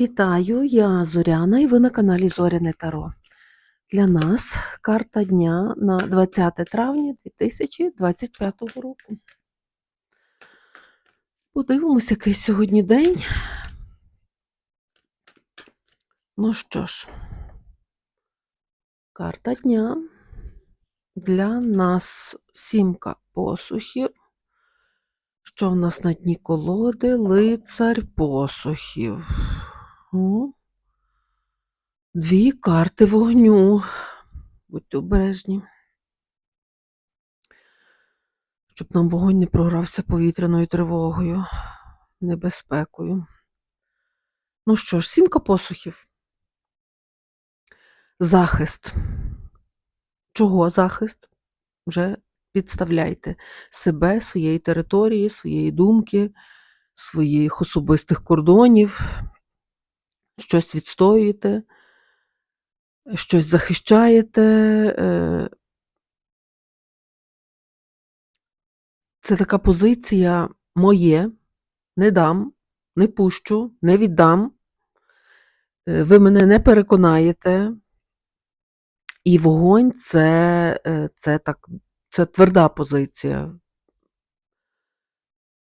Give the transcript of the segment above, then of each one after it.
Вітаю, я Зоряна і ви на каналі Зоряне Таро. Для нас карта дня на 20 травня 2025 року. Подивимося, який сьогодні день. Ну що ж, карта дня. Для нас сімка посухів. Що в нас на дні колоди? Лицар посухів. О. Дві карти вогню. Будьте обережні. Щоб нам вогонь не програвся повітряною тривогою, небезпекою. Ну що ж, сімка посухів. Захист. Чого захист? Вже підставляйте себе, своєї території, своєї думки, своїх особистих кордонів, щось відстоюєте, щось захищаєте. е, Це така позиція моє, не дам, не пущу, не віддам. Е, Ви мене не переконаєте. І вогонь це, е, це так, це тверда позиція.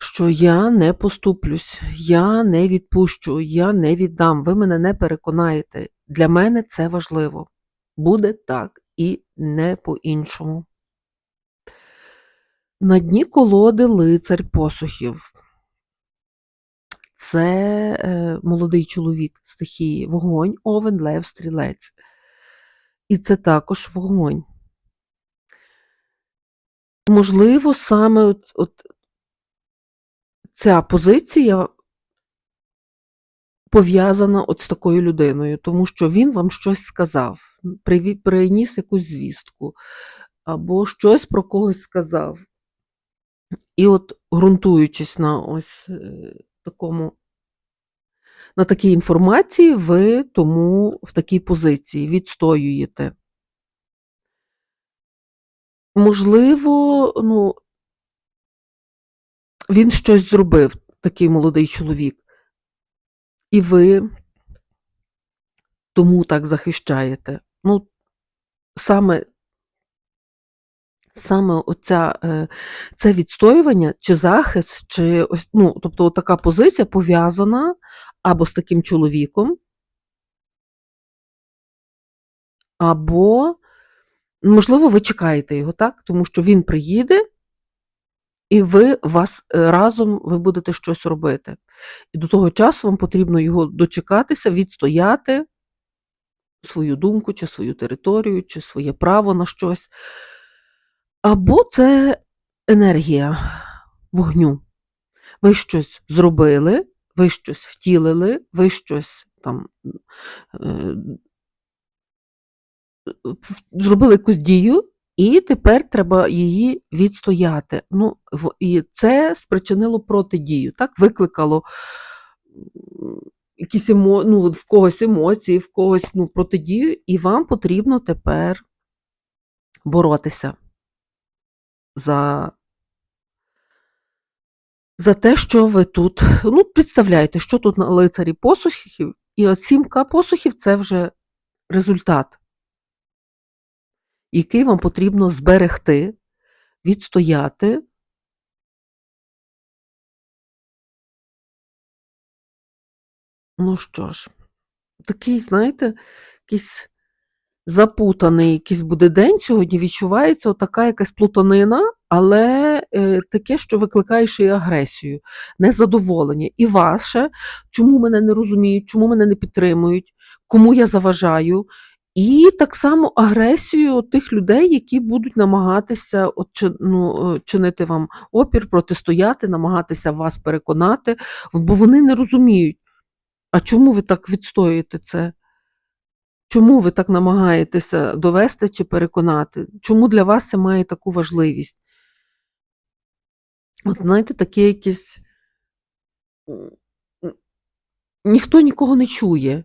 Що я не поступлюсь, я не відпущу, я не віддам. Ви мене не переконаєте. Для мене це важливо. Буде так і не по-іншому. На дні колоди лицар посухів. Це е, молодий чоловік стихії вогонь, овен, лев, стрілець. І це також вогонь. Можливо, саме от, от ця позиція пов'язана от з такою людиною, тому що він вам щось сказав, приніс якусь звістку, або щось про когось сказав. І от ґрунтуючись на ось е, такому, на такій інформації, ви тому в такій позиції відстоюєте. Можливо, ну, він щось зробив, такий молодий чоловік, і ви тому так захищаєте. Ну, саме, саме оця, е, це відстоювання, чи захист, чи ось, ну, тобто така позиція пов'язана або з таким чоловіком, або, можливо, ви чекаєте його, так? Тому що він приїде, і ви вас е, разом ви будете щось робити. І до того часу вам потрібно його дочекатися, відстояти свою думку, чи свою територію, чи своє право на щось. Або це енергія вогню. Ви щось зробили, ви щось втілили, ви щось там е, зробили якусь дію, і тепер треба її відстояти. Ну, і це спричинило протидію, так? Викликало якісь емо... ну, в когось емоції, в когось ну, протидію, і вам потрібно тепер боротися за, за те, що ви тут. Ну, представляєте, що тут на лицарі посухів, і от сімка посухів це вже результат який вам потрібно зберегти, відстояти. Ну що ж, такий, знаєте, якийсь запутаний якийсь буде день сьогодні, відчувається отака якась плутанина, але е, таке, що викликає ще й агресію, незадоволення. І ваше, чому мене не розуміють, чому мене не підтримують, кому я заважаю. І так само агресію тих людей, які будуть намагатися от, ну, е, чинити вам опір, протистояти, намагатися вас переконати, бо вони не розуміють, а чому ви так відстоюєте це? Чому ви так намагаєтеся довести чи переконати? Чому для вас це має таку важливість? От знаєте, таке якесь. Ніхто нікого не чує.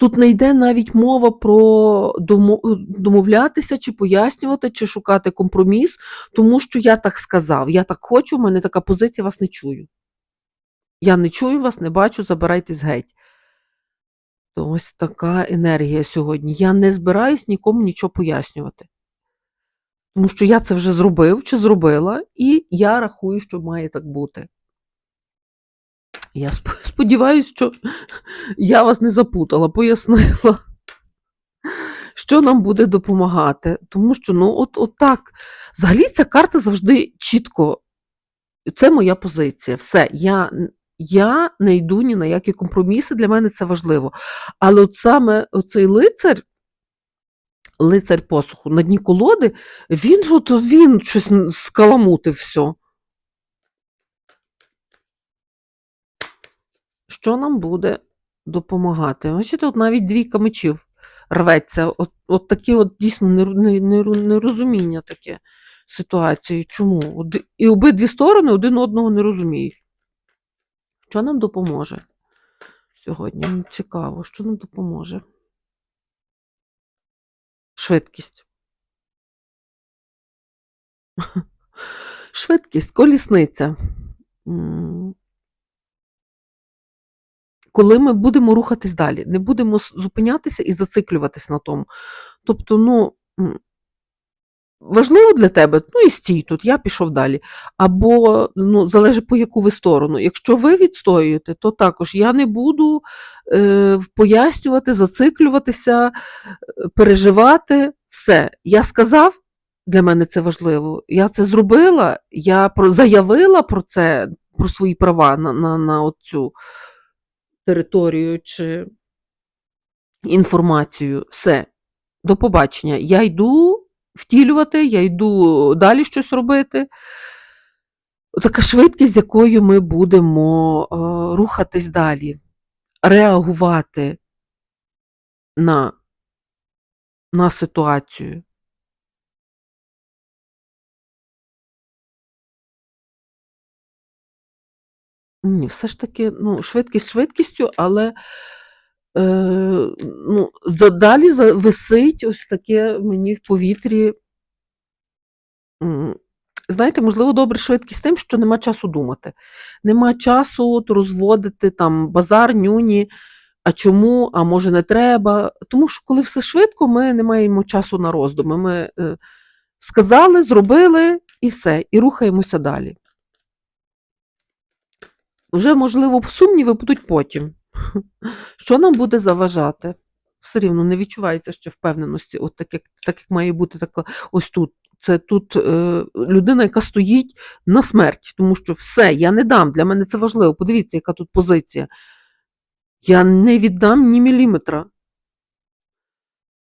Тут не йде навіть мова про домовлятися, чи пояснювати, чи шукати компроміс, тому що я так сказав, я так хочу, в мене така позиція, вас не чую. Я не чую вас, не бачу, забирайтесь геть. То ось така енергія сьогодні. Я не збираюсь нікому нічого пояснювати. Тому що я це вже зробив чи зробила, і я рахую, що має так бути. Я сподіваюся, що я вас не запутала, пояснила, що нам буде допомагати. Тому що, ну, от, от так. Взагалі, ця карта завжди чітко. Це моя позиція. Все. Я, я не йду ні на які компроміси, для мене це важливо. Але от саме оцей лицар, лицар посуху на дні колоди, він ж от він щось скаламутив все. Що нам буде допомагати? Бачите, от навіть двійка мечів рветься. От, от таке от дійсно нерозуміння таке ситуації. Чому? І обидві сторони один одного не розуміють. Що нам допоможе сьогодні? Цікаво, що нам допоможе? Швидкість. Швидкість, колісниця. Коли ми будемо рухатись далі, не будемо зупинятися і зациклюватись на тому. Тобто, ну, важливо для тебе, ну і стій тут, я пішов далі. Або ну, залежить по яку ви сторону. Якщо ви відстоюєте, то також я не буду е, пояснювати, зациклюватися, е, переживати. Все. Я сказав, для мене це важливо. Я це зробила, я про, заявила про це, про свої права на, на, на цю територію чи інформацію. Все. До побачення. Я йду втілювати, я йду далі щось робити. Така швидкість, з якою ми будемо е, рухатись далі, реагувати на, на ситуацію. Ні, все ж таки, ну, швидкість швидкістю, але е, ну, далі висить ось таке мені в повітрі. Знаєте, можливо, добре швидкість тим, що нема часу думати. Нема часу от розводити там базар, нюні, а чому, а може не треба. Тому що коли все швидко, ми не маємо часу на роздуми. Ми е, сказали, зробили і все, і рухаємося далі. Вже, можливо, сумніви будуть потім. Що нам буде заважати? Все рівно не відчувається ще впевненості, от так як, так як має бути така ось тут. Це тут е, людина, яка стоїть на смерть, тому що все, я не дам. Для мене це важливо. Подивіться, яка тут позиція. Я не віддам ні міліметра.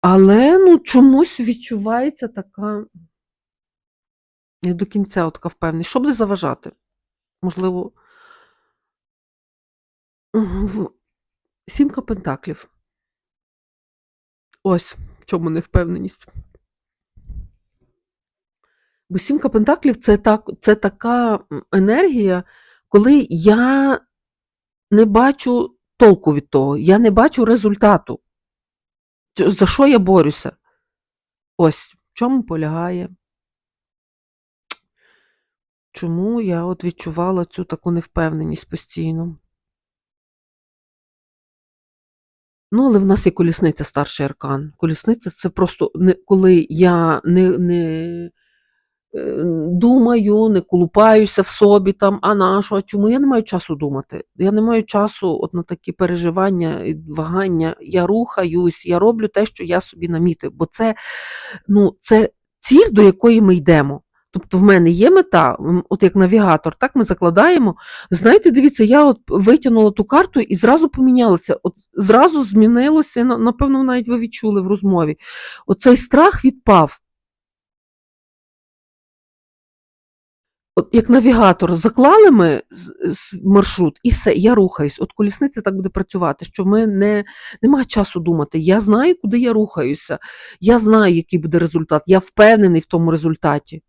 Але ну, чомусь відчувається така не до кінця от така впевненість. Що буде заважати? Можливо, сімка пентаклів. Ось в чому невпевненість. Бо сімка пентаклів це, так, це така енергія, коли я не бачу толку від того, я не бачу результату. За що я борюся? Ось в чому полягає. Чому я от відчувала цю таку невпевненість постійно. Ну, але в нас є колісниця старший аркан. Колісниця це просто не, коли я не, не е, думаю, не колупаюся в собі там, а на що, а чому? Я не маю часу думати. Я не маю часу от на такі переживання і вагання. Я рухаюсь, я роблю те, що я собі намітив, бо це, ну, це ціль, до якої ми йдемо. Тобто в мене є мета, от як навігатор, так ми закладаємо. Знаєте, дивіться, я от витягнула ту карту і зразу помінялося. От зразу змінилося, напевно, навіть ви відчули в розмові. Оцей страх відпав. От як навігатор заклали ми маршрут, і все, я рухаюсь. От колісниця так буде працювати, що ми не немає часу думати. Я знаю, куди я рухаюся. Я знаю, який буде результат. Я впевнений в тому результаті.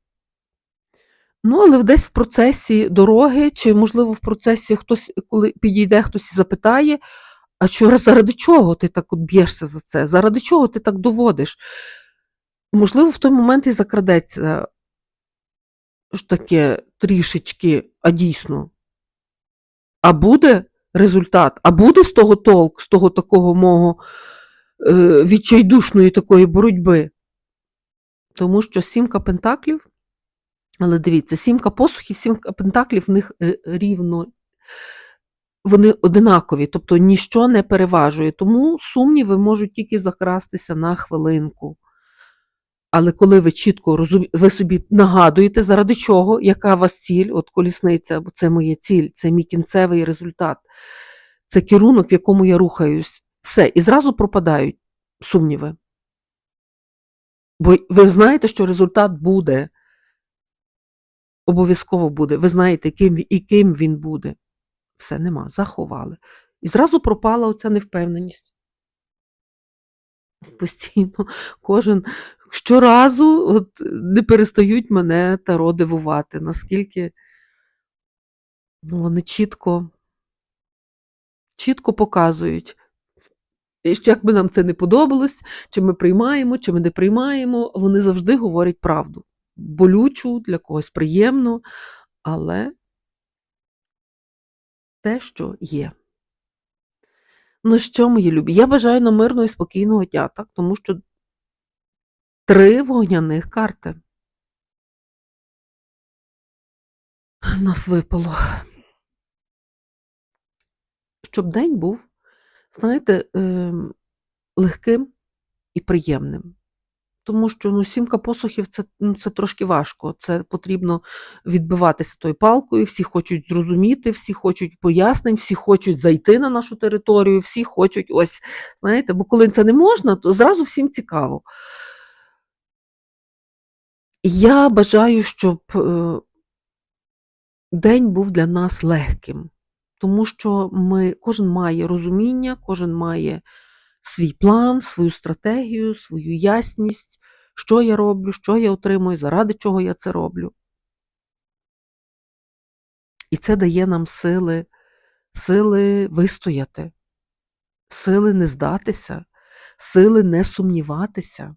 Ну, але десь в процесі дороги, чи, можливо, в процесі хтось, коли підійде хтось і запитає, а що, заради чого ти так от б'єшся за це? Заради чого ти так доводиш? Можливо, в той момент і закрадеться ж таке трішечки, а дійсно. А буде результат, а буде з того толк, з того такого мого е, відчайдушної такої боротьби. Тому що сімка пентаклів, але дивіться, сімка посухів, сімка пентаклів в них е, рівно, вони одинакові, тобто ніщо не переважує. Тому сумніви можуть тільки закрастися на хвилинку. Але коли ви чітко розумі... ви собі нагадуєте, заради чого, яка у вас ціль, от колісниця, бо це моя ціль, це мій кінцевий результат, це керунок, в якому я рухаюсь, все, і зразу пропадають сумніви. Бо ви знаєте, що результат буде. Обов'язково буде. Ви знаєте, ким, і ким він буде. Все, нема, заховали. І зразу пропала оця невпевненість. Постійно, кожен щоразу от, не перестають мене таро дивувати, наскільки ну, вони чітко, чітко показують. І як би нам це не подобалось, чи ми приймаємо, чи ми не приймаємо, вони завжди говорять правду. Болючу, для когось приємну, але те, що є. Ну що, мої любі, я бажаю нам мирного і спокійного дня, так? тому що три вогняних карти нас випало. Щоб день був, знаєте, ем, легким і приємним. Тому що ну, сімка посухів це, ну, це трошки важко. Це потрібно відбиватися тою палкою, всі хочуть зрозуміти, всі хочуть пояснень, всі хочуть зайти на нашу територію, всі хочуть ось, знаєте, бо коли це не можна, то зразу всім цікаво. Я бажаю, щоб е, день був для нас легким, тому що ми, кожен має розуміння, кожен має свій план, свою стратегію, свою ясність, що я роблю, що я отримую, заради чого я це роблю. І це дає нам сили, сили вистояти, сили не здатися, сили не сумніватися.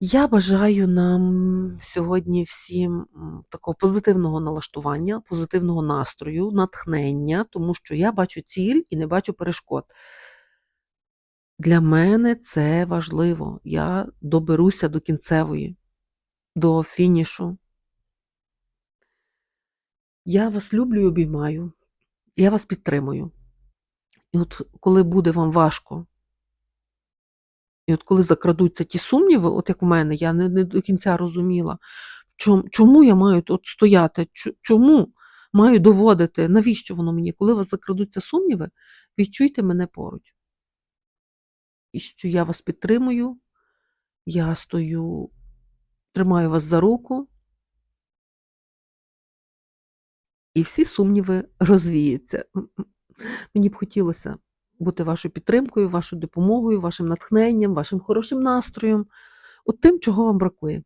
Я бажаю нам сьогодні всім такого позитивного налаштування, позитивного настрою, натхнення, тому що я бачу ціль і не бачу перешкод. Для мене це важливо. Я доберуся до кінцевої, до фінішу. Я вас люблю і обіймаю. Я вас підтримую. І от коли буде вам важко, і от коли закрадуться ті сумніви, от як у мене, я не, не до кінця розуміла, чому, чому я маю тут стояти, чому маю доводити, навіщо воно мені? Коли у вас закрадуться сумніви, відчуйте мене поруч. І що я вас підтримую, я стою, тримаю вас за руку, і всі сумніви розвіються. Мені б хотілося бути вашою підтримкою, вашою допомогою, вашим натхненням, вашим хорошим настроєм, от тим, чого вам бракує.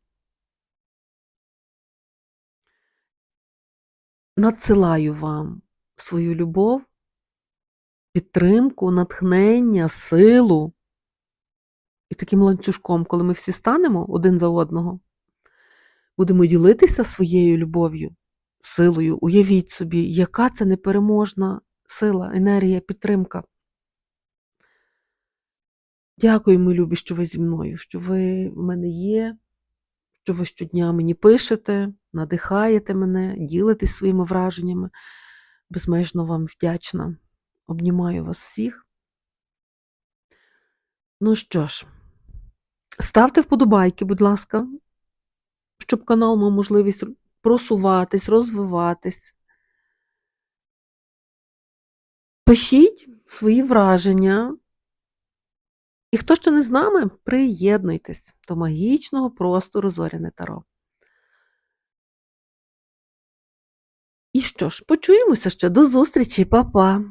Надсилаю вам свою любов, підтримку, натхнення, силу. І таким ланцюжком, коли ми всі станемо один за одного, будемо ділитися своєю любов'ю, силою. Уявіть собі, яка це непереможна сила, енергія, підтримка. Дякую, мої любі, що ви зі мною, що ви в мене є, що ви щодня мені пишете, надихаєте мене, ділитесь своїми враженнями. Безмежно вам вдячна. Обнімаю вас всіх. Ну що ж, ставте вподобайки, будь ласка, щоб канал мав можливість просуватись, розвиватись. Пишіть свої враження. І хто ще не з нами, приєднуйтесь до магічного простору Зоряне Таро. І що ж, почуємося ще до зустрічі, Па-па!